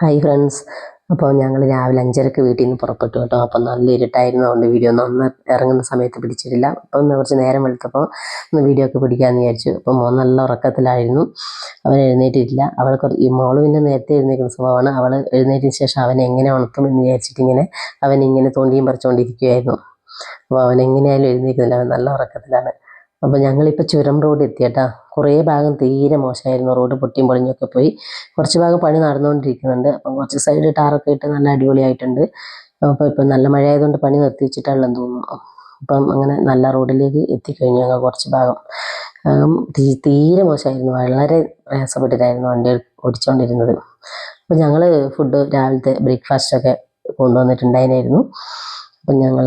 Hi friends അപ്പോൾ ഞങ്ങൾ രാവിലെ അഞ്ചരക്ക് വീട്ടിൽ നിന്ന് പുറപ്പെട്ടു കേട്ടോ. അപ്പം നല്ല ഇരുട്ടായിരുന്നു. അതുകൊണ്ട് വീഡിയോ ഒന്നും അന്ന് ഇറങ്ങുന്ന സമയത്ത് പിടിച്ചിട്ടില്ല. അപ്പം കുറച്ച് നേരം വെളുത്തപ്പോൾ ഒന്ന് വീഡിയോ ഒക്കെ പിടിക്കാമെന്ന് വിചാരിച്ചു. അപ്പോൾ മോൻ നല്ല ഉറക്കത്തിലായിരുന്നു. അവൻ എഴുന്നേറ്റിട്ടില്ല. അവൾ കുറച്ച് ഈ മോൾ പിന്നെ നേരത്തെ എഴുന്നേൽക്കുന്ന സ്വഭാവമാണ്. അവൾ എഴുന്നേറ്റിന് ശേഷം അവനെ എങ്ങനെ ഉണക്കും എന്ന് വിചാരിച്ചിട്ട് ഇങ്ങനെ അവൻ ഇങ്ങനെ തോണ്ടിയും പറിച്ചുകൊണ്ടിരിക്കുകയായിരുന്നു അപ്പോൾ അവൻ എങ്ങനെയായാലും എഴുന്നേൽക്കുന്നില്ല അവൻ നല്ല ഉറക്കത്തിലാണ്. അപ്പോൾ ഞങ്ങളിപ്പോൾ ചുരം റോഡ് എത്തിയട്ടാ. കുറേ ഭാഗം തീരെ മോശമായിരുന്നു. റോഡ് പൊട്ടിയും പൊളിഞ്ഞൊക്കെ പോയി. കുറച്ച് ഭാഗം പണി നടന്നുകൊണ്ടിരിക്കുന്നുണ്ട്. അപ്പം കുറച്ച് സൈഡ് ടാറൊക്കെ ഇട്ട് നല്ല അടിപൊളിയായിട്ടുണ്ട്. അപ്പോൾ ഇപ്പം നല്ല മഴ ആയതുകൊണ്ട് പണി നിർത്തി എന്ന് തോന്നുന്നു. അപ്പം അങ്ങനെ നല്ല റോഡിലേക്ക് എത്തിക്കഴിഞ്ഞു ഞങ്ങൾ കുറച്ച് ഭാഗം. തീരെ മോശമായിരുന്നു. വളരെ പ്രയാസപ്പെട്ടിട്ടായിരുന്നു വണ്ടി ഓടിച്ചുകൊണ്ടിരുന്നത് അപ്പം ഞങ്ങൾ ഫുഡ് രാവിലത്തെ ബ്രേക്ക്ഫാസ്റ്റൊക്കെ കൊണ്ടുവന്നിട്ടുണ്ടായിരുന്നു ഞങ്ങൾ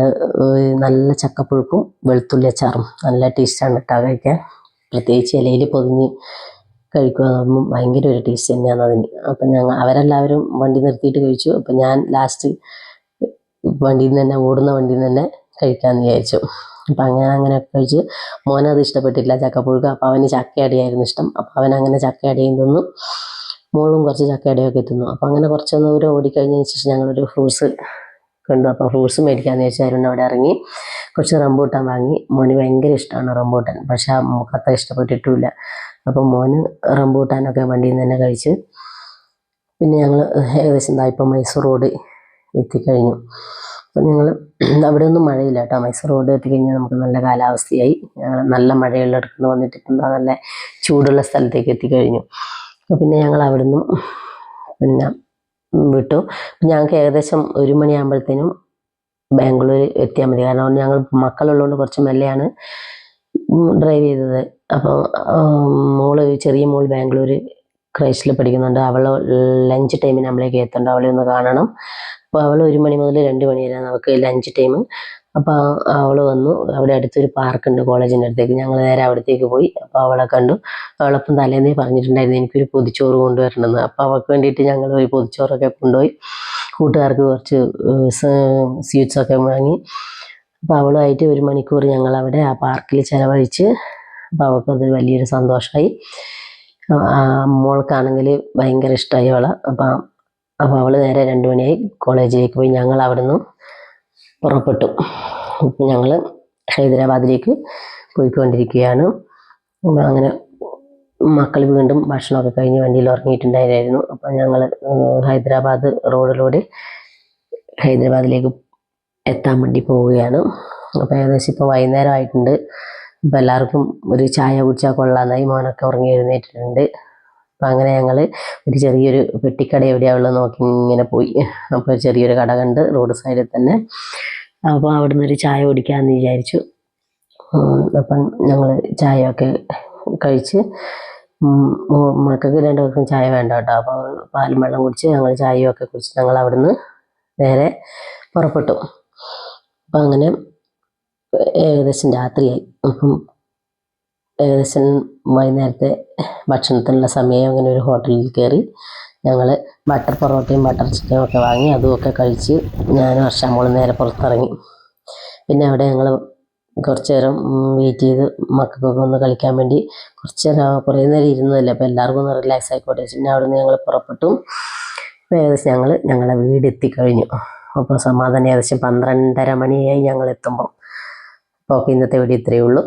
നല്ല ചക്കപ്പുഴുക്കും വെളുത്തുള്ളി അച്ചാറും നല്ല ടേസ്റ്റാണ് കേട്ടോ കഴിക്കാൻ. പ്രത്യേകിച്ച് ഇലയിൽ പൊതിഞ്ഞ് പറയുമ്പോൾ ഭയങ്കര ഒരു ടേസ്റ്റ് തന്നെയാണ് അതിന്. അപ്പം ഞങ്ങൾ അവരെല്ലാവരും വണ്ടി നിർത്തിയിട്ട് കഴിച്ചു. അപ്പം ഞാൻ ലാസ്റ്റ് വണ്ടിയിൽ നിന്ന് തന്നെ ഓടുന്ന വണ്ടിയിൽ നിന്ന് തന്നെ കഴിക്കാമെന്ന് വിചാരിച്ചു. അപ്പം അങ്ങനെ അങ്ങനെ കഴിച്ച് മോനത് ഇഷ്ടപ്പെട്ടില്ല ചക്കപ്പുഴുക്ക്. അപ്പം അവന് ചക്കയടിയായിരുന്നു ഇഷ്ടം. അപ്പം അവൻ അങ്ങനെ ചക്കയടിയും തിന്നു. മോളും കുറച്ച് ചക്കയടിയൊക്കെ തിന്നു. അപ്പം അങ്ങനെ കുറച്ചൊന്നും ഓടിക്കഴിഞ്ഞതിന് ശേഷം ഞങ്ങളൊരു ഫ്രൂട്ട്സ് കണ്ടു. അപ്പോൾ ഫ്രൂട്ട്സ് മേടിക്കാമെന്ന് അരുൺ അവിടെ ഇറങ്ങി. കുറച്ച് റംബൂട്ടാൻ വാങ്ങി. മോന് ഭയങ്കര ഇഷ്ടമാണ് റംബൂട്ടാൻ. പക്ഷേ ആ അത്ര ഇഷ്ടപ്പെട്ടിട്ടുമില്ല. അപ്പം മോന് റംബൂട്ടാനൊക്കെ വണ്ടിയിൽ നിന്ന് തന്നെ കഴിച്ച് പിന്നെ ഞങ്ങൾ ഏകദേശം ദാ ഇപ്പം മൈസൂർ റോഡ് എത്തിക്കഴിഞ്ഞു. അപ്പം ഞങ്ങൾ അവിടെ ഒന്നും മഴയില്ല കേട്ടോ. മൈസൂർ റോഡ് എത്തിക്കഴിഞ്ഞാൽ നമുക്ക് നല്ല കാലാവസ്ഥയായി. ഞങ്ങൾ നല്ല മഴയുള്ള അടുത്ത് വന്നിട്ട് നല്ല ചൂടുള്ള സ്ഥലത്തേക്ക് എത്തിക്കഴിഞ്ഞു. അപ്പോൾ പിന്നെ ഞങ്ങൾ അവിടെ നിന്നും പിന്നെ വിട്ടു. ഞങ്ങൾക്ക് ഏകദേശം ഒരു മണിയാകുമ്പോഴത്തേനും ബാംഗ്ലൂർ എത്തിയാൽ മതി. കാരണം ഞങ്ങൾ മക്കളുള്ളതുകൊണ്ട് കുറച്ച് മെല്ലെയാണ് ഡ്രൈവ് ചെയ്തത്. അപ്പോൾ മോൾ ചെറിയ മോൾ ബാംഗ്ലൂർ ക്രൈസ്റ്റിൽ പഠിക്കുന്നുണ്ട്. അവൾ ലഞ്ച് ടൈമിന് നമ്മളേക്ക് എത്തണ്ട. അവളെ ഒന്ന് കാണണം. അപ്പോൾ അവൾ ഒരു മണി മുതൽ രണ്ട് മണി വരെ നമുക്ക് ലഞ്ച് ടൈം അപ്പോൾ അവൾ വന്നു. അവിടെ അടുത്തൊരു പാർക്കുണ്ട് കോളേജിന്റെ അടുത്തേക്ക്. ഞങ്ങൾ നേരെ അവിടത്തേക്ക് പോയി. അപ്പോൾ അവളെ കണ്ടു. അവളപ്പം തലേന്നേ പറഞ്ഞിട്ടുണ്ടായിരുന്നു എനിക്കൊരു പൊതിച്ചോറ് കൊണ്ടുവരണമെന്ന്. അപ്പോൾ അവൾക്ക് വേണ്ടിയിട്ട് ഞങ്ങൾ ഒരു പൊതിച്ചോറൊക്കെ കൊണ്ടുപോയി. കൂട്ടുകാർക്ക് കുറച്ച് സ്വീറ്റ്സൊക്കെ വാങ്ങി. അപ്പോൾ അവളുമായിട്ട് ഒരു മണിക്കൂർ ഞങ്ങൾ അവിടെ ആ പാർക്കിൽ ചിലവഴിച്ച് അപ്പോൾ അവൾക്കത് വലിയൊരു സന്തോഷമായി അമ്മോൾക്കാണെങ്കിൽ മോൾക്കാണെങ്കിൽ ഭയങ്കര ഇഷ്ടമായി അവളെ. അപ്പം അപ്പോൾ അവൾ നേരെ രണ്ട് മണിയായി കോളേജിലേക്ക് പോയി. ഞങ്ങൾ അവിടുന്ന് പുറപ്പെട്ടു. അപ്പം ഞങ്ങൾ ഹൈദരാബാദിലേക്ക് പോയിക്കൊണ്ടിരിക്കുകയാണ്. അങ്ങനെ മക്കൾ വീണ്ടും ഭക്ഷണമൊക്കെ കഴിഞ്ഞ് വണ്ടിയിൽ ഉറങ്ങിയിട്ടുണ്ടായിരുന്നു. അപ്പം ഞങ്ങൾ ഹൈദരാബാദ് റോഡിലൂടെ ഹൈദരാബാദിലേക്ക് എത്താൻ വേണ്ടി പോവുകയാണ്. അപ്പോൾ ഏകദേശം ഇപ്പോൾ വൈകുന്നേരം ആയിട്ടുണ്ട്. എല്ലാവർക്കും ഒരു ചായ കുടിച്ചാൽ കൊള്ളാമെന്നായി മോനൊക്കെ ഉറങ്ങി എഴുന്നേറ്റിട്ടുണ്ട്. അപ്പം അങ്ങനെ ഞങ്ങൾ ഒരു ചെറിയൊരു പെട്ടിക്കട എവിടെയാണുള്ളത് നോക്കി ഇങ്ങനെ പോയി. അപ്പോൾ ചെറിയൊരു കട കണ്ട് റോഡ് സൈഡിൽ തന്നെ. അപ്പോൾ അവിടെ ഒരു ചായ കുടിക്കാമെന്ന് വിചാരിച്ചു. അപ്പം ഞങ്ങൾ ചായയൊക്കെ കഴിച്ച് മക്കൾക്ക് രണ്ടു പേർക്കും ചായ വേണ്ട കേട്ടോ. അപ്പോൾ പാലും വെള്ളം കുടിച്ച് ഞങ്ങൾ ചായയൊക്കെ കുടിച്ച് ഞങ്ങൾ അവിടുന്ന് നേരെ പുറപ്പെട്ടു. അപ്പം അങ്ങനെ ഏകദേശം രാത്രിയായി. അപ്പം ഏകദേശം വൈകുന്നേരത്തെ ഭക്ഷണത്തിനുള്ള സമയം അങ്ങനെ ഒരു ഹോട്ടലിൽ കയറി ഞങ്ങൾ ബട്ടർ പൊറോട്ടയും ബട്ടർ ചിക്കനും ഒക്കെ വാങ്ങി അതുമൊക്കെ കഴിച്ച് ഞാനും വർഷാമോളും നേരെ പുറത്തിറങ്ങി. പിന്നെ അവിടെ ഞങ്ങൾ കുറച്ച് നേരം വെയിറ്റ് ചെയ്ത് മക്കൾക്കൊക്കെ ഒന്ന് കളിക്കാൻ വേണ്ടി കുറച്ച് നേരം കുറേ നേരം ഇരുന്നതല്ലേ അപ്പോൾ എല്ലാവർക്കും ഒന്ന് റിലാക്സ് ആയിക്കോട്ടെ. പിന്നെ അവിടെ നിന്ന് ഞങ്ങൾ പുറപ്പെട്ടു ഏകദേശം ഞങ്ങൾ ഞങ്ങളെ വീട് എത്തിക്കഴിഞ്ഞു. അപ്പോൾ സമാധാനം ഏകദേശം പന്ത്രണ്ടര മണിയായി ഞങ്ങൾ എത്തുമ്പോൾ അപ്പോൾ ഇന്നത്തെ വീഡിയോ ഇത്രയേ ഉള്ളൂ.